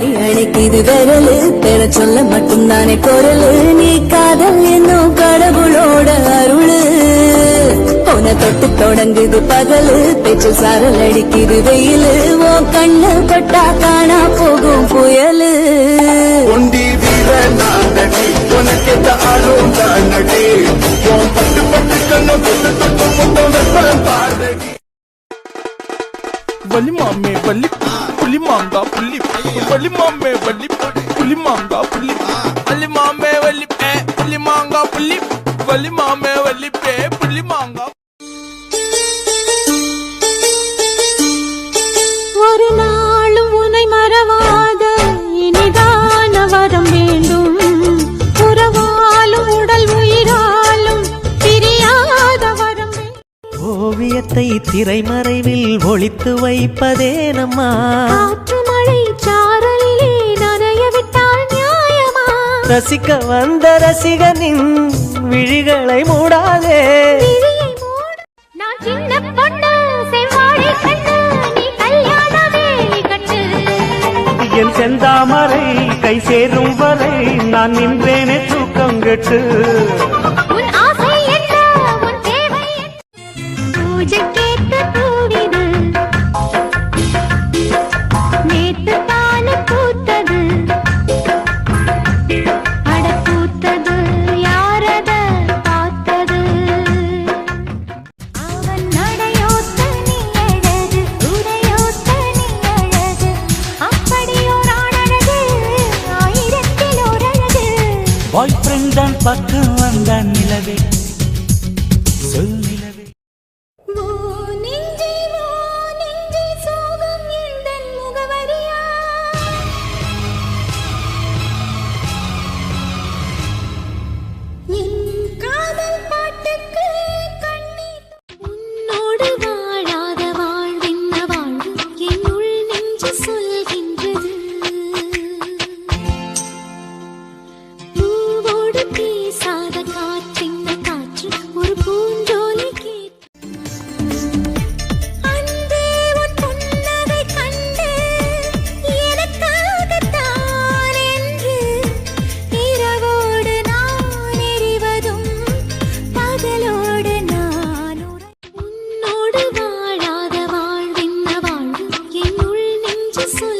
தட்டி அணைக்குது விரலு. பெற சொல்ல மட்டும் தானே குரலு. நீ காதல் என்னும் கடவுளோட அருளு. உன தொட்டு தொடங்குது பகலு. பேச்சு சாரல் அடிக்குது வெயிலு. ஓ கண்ணு பட்டா காணா போகும் புயலு. ஒண்டி வீர நானடி உனக்கேத்த ஆளும் தானடி. பட்டு பட்டு கண்ணு வலி மாமே வலி புலி மாங்கா புள்ளி வலி மாமே வலி புலி மாங்கா புள்ளி வலி மாமே வலி புலி மாங்கா புள்ளி வலி மாமே ஓவியத்தை திரைமறைவில் ஒளித்து வைப்பதே நம்மா? காற்று மழை சாரலிலே நனைய விட்டால் நியாயமா? ரசிக்க வந்த ரசிகனின் விழிகளை மூடாதே. நான் சின்ன பொண்ணு செவ்வாழை கண்ணு நீ கல்யாண வேலி கட்டு. என் செந்தாமரை கை சேரும் வரை நான் நின்றேனே தூக்கம் கெட்டு. பாய் ஃப்ரெண்ட் தான் பக்கம் வந்தான் நிலவே. சொல் நிலவே. su